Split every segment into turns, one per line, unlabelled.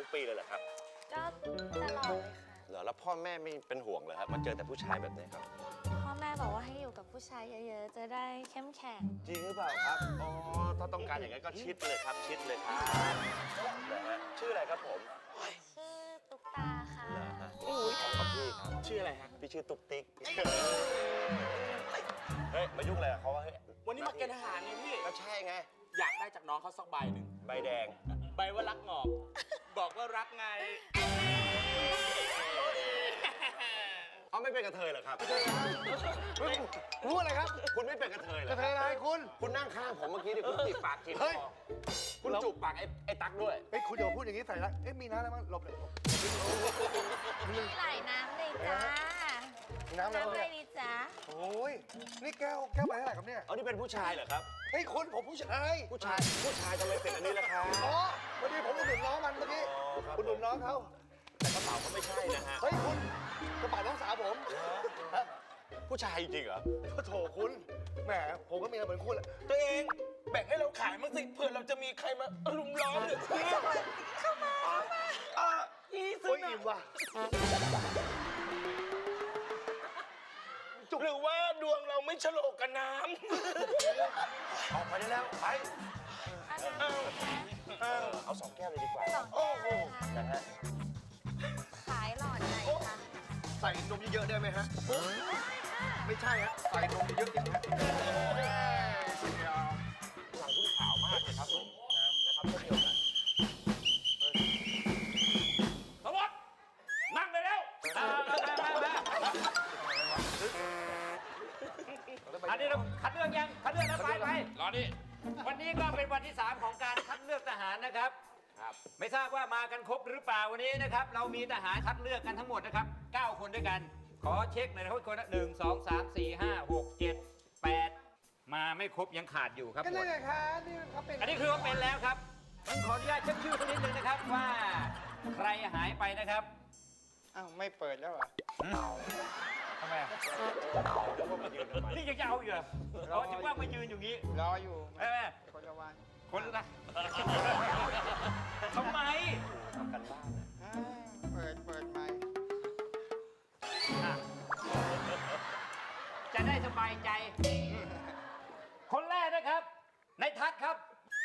ทุกปีเลยเหรอครับ
ก็ตลอดเลยค่ะ
เหรอแล้วพ่อแม่ไม่เป็นห่วงเหรอครับมาเจอแต่ผู้ชายแบบนี้ครับ
พ่อแม่บอกว่าให้อยู่กับผู้ชายเยอะๆ จะได้เข้มแข็ง
จริงหรือเปล่าครับอ๋อถ้าต้องการอย่างนั้นก็ชิดเลยครับ ชิดเลยครับนะฮะชื่ออะไรครับผม
ชื่อตุ๊กตาค่ะ
เหรอฮะอุ้ยของกับพี่ครับชื่ออะไรฮะพี่ชื่อตุ๊กติ๊กเฮ้ยมายุ่งอะไรกับเขาวะเฮ้ย
วันนี้มาเกณฑ์ทหารไงพี่
ก็ใช่ไง
อยากได้จากน้องเขาสักใบหนึ่ง
ใบแดง
ใบว่ารักงอก บอกว่ารักไง
เอาไม่เป็นกระเทยเหรอครับ
รู้อะไรครับ
คุณไม่เป็นกระเทยเหร
ก
อ
ระเทยอะไรคุณ
คุณนั่งข้างผมเมื่อกี้ดิคุณจีบปากจีบค
เฮ้ย
อคุณจูบปากไอ้ไอ้ตั๊กด้วย
เฮ้ยคุณอย่ามาพูดอย่างนี้ใส่ละเอ๊ะมีน้ำอะไรบ้างหลบเลยหลบ
มีหลายน้ำเลยจ้า
มีน้ำอะไรบ้าง
น้ำอะไร
เนี่ย
ดีจ้า
โอ้ ยนี่แก้วแก้วใบเท่าไหร่ครับเนี่ย
เอานี่เป็นผู้ชายเหรอครับ
เฮ้ยคุณผมผู้ชาย
ผู้ชาย ผู้ชายทำไมเป็นอันนี้ล่ะครับ
อ๋อพอดีผมอุดหนุนน้องมันเมื่อกี้
อ๋อครับ
อุดหนุนน้องเขา
แต่กระเป๋าก็ไม่ใช่นะฮะ
เฮ้ยคุณกระเป๋าน้องสาวผมครับ
ผู้ชายจริงเหรอ
โถคุณแหมผมก็มีอะไรเหมือนคุณแหละ
ตัวเองแบ่งให้เราขายมั้างสิเผื่อเราจะมีใครมารุมล้อมหรือเปล่าเข้ามาอะอีซื้
โอ้
อยหน่
อิ่ม
อย
ว่ะ
หรือว่าดวงเราไม่ฉลกกับน้
ออกไปได้แล้วไป
เอาน้ำอะไรคะ
เออเอาสองแก้วเลยดีกว่า
สองแก้วนะคะ
นะฮะ
ขายหลอดไหนคะ
ใส่นมเยอะๆได้ไหมฮะ
ได้ค่ะ
ไม่ใช่ฮะ ใส่นมเยอะๆอย่างนี้ฮะ
อันนี้เราคัดเลือกยังคัดเลือกแล้วไปไปรอนี่
วันนี้ก็เป็นวันที่ 3 ของการคัดเลือกทหารนะครับ
ครับ
ไม่ทราบว่ามากันครบหรือเปล่าวันนี้นะครับ เรามีทหารคัดเลือกกันทั้งหมดนะครับ 9 คนด้วยกัน ขอเช็คหน่อยนะครับคนละหนึ่งสองสามสี่ห้าหกเจ็ดแปดมาไม่ครบยังขาดอยู่ครับ
ก็
หม
นั่
ด
นไงคะนี่เขาเป็น
อันนี้คือว่าเป็นแล้วครับผมขออนุญาตเช็คชื่อคนนิดนึงนะครับว่าใครหายไปนะครับ
อ้าวไม่เปิดแล้วเหรอะ
ทำไมนี่ยังจะเอาอยู่เหรอเราจะว่ามายืนอยู่งี้
รออยู่
เอ้ย
คนละวัน
คนละทำไม
อ้าวเปิดเปิดไหมค์
อะจะได้สบายใจ คนแรกนะครับนายทัศน์ครับ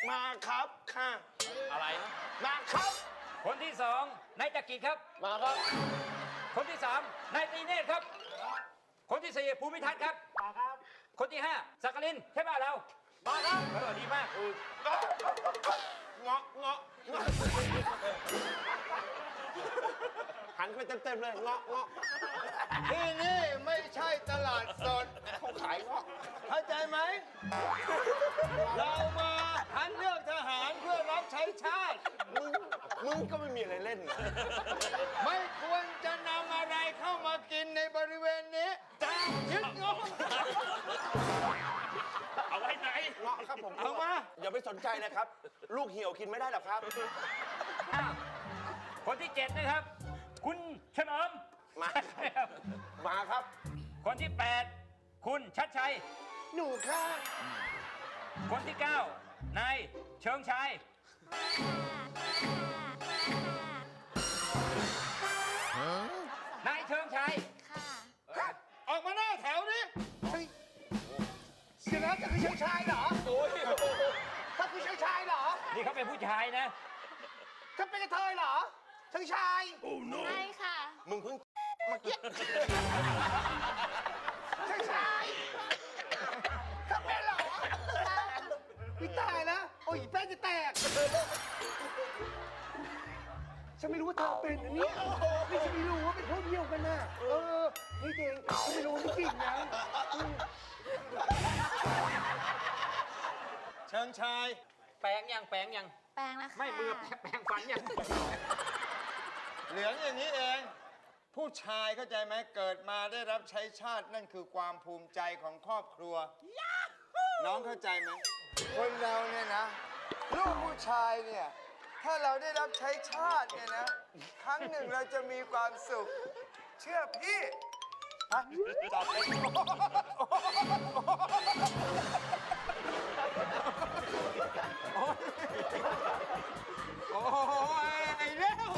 มาครับค่ะ
อะไรนะ
มาครับ
คนที่สองนายจักริดครับ
มาครับ
คนที่สามนายตรีเนตรครับคนที่ สี่ภูมิทัศน์ครับ
มาครับ
คนที่ห้าสักกลินใช่ป่ะเรา
มาครับ
เออดีมาก
เงาะเงาะเงาะ
หันไปเต็มๆเลยเงาะเงาะ
ที่นี่ไม่ใช่ตลาดสด
เขาขายเงาะ
เข้าใจไหม เรามาคัดเลือกทหารเพื่อรับใช้ชาติ
มึง มึงก็ไม่มีอะไรเล่นนะ
ไม่ ยึดงบ
เอาไว้ไหน
เงาะครับผม
เอามา
อย่าไปสนใจนะครับ ลูกเหี่ยวกินไม่ได้หรอกครับ
อ้าวคนที่เจ็ดนะครับ คุณเฉลิม
มาครับ มาครับ
คนที่แปดคุณชัดชัย
หนูค่ะ
คนที่9นายเชิงชัยน
หน้าแถวนี้เฮ้ยเสียแล้วจะคือชายชายเหรอ
โอ้ย
ถ้าคือชายชายเหรอ
นี่เขาเป็นผู้ชายนะ
ถ้าเป็นกระเทยเหรอชายชาย
ใช่ค่ะ
มึงเพิ่ง
ชายชายถ้าเป็นเหรอพี่ตายนะโอ้ยแป้งจะแตกฉันไม่รู้ว่าเธอเป็นอันเนี้ยนี่ฉันไม่รู้ว่าเป็นพวกเดียวกันน่ะเออ นี่เองฉันไม่รู้ไม่จริงนะอืมเชิงชาย
แปลงยังแปลงยัง
แปลงแล้วค่ะ
ไม่มือแปลงฟันยัง
เหลืองอย่างนี้เอง ผู้ชายเข้าใจไหมเกิดมาได้รับใช้ชาตินั่นคือความภูมิใจของครอบครัว น้องเข้าใจไหมคนเราเนี่ยนะ ลูกผู้ชายเนี่ย ถ้าเราได้รับใช้ชาติเนี่ยนะ ครั้งหนึ่งเราจะมีความสุข เชื่อพี่ ฮะจับเป็นโอ้โหไอ้เร็ว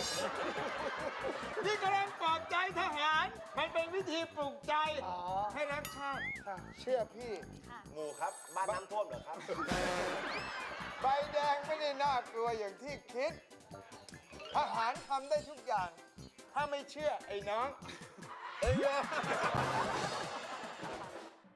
นี่กำลังปลอบใจทหาร มันเป็นวิธีปลุกใจ ให้รักชาติ เชื่อพี่
หมู่ครับ บ้านน้ำท่วมเหรอครับ
ใบแดงไม่ได้น่ากลัวอย่างที่คิด ทหารทำได้ทุกอย่าง ถ้าไม่เชื่อไอ้น้อง เอ้ย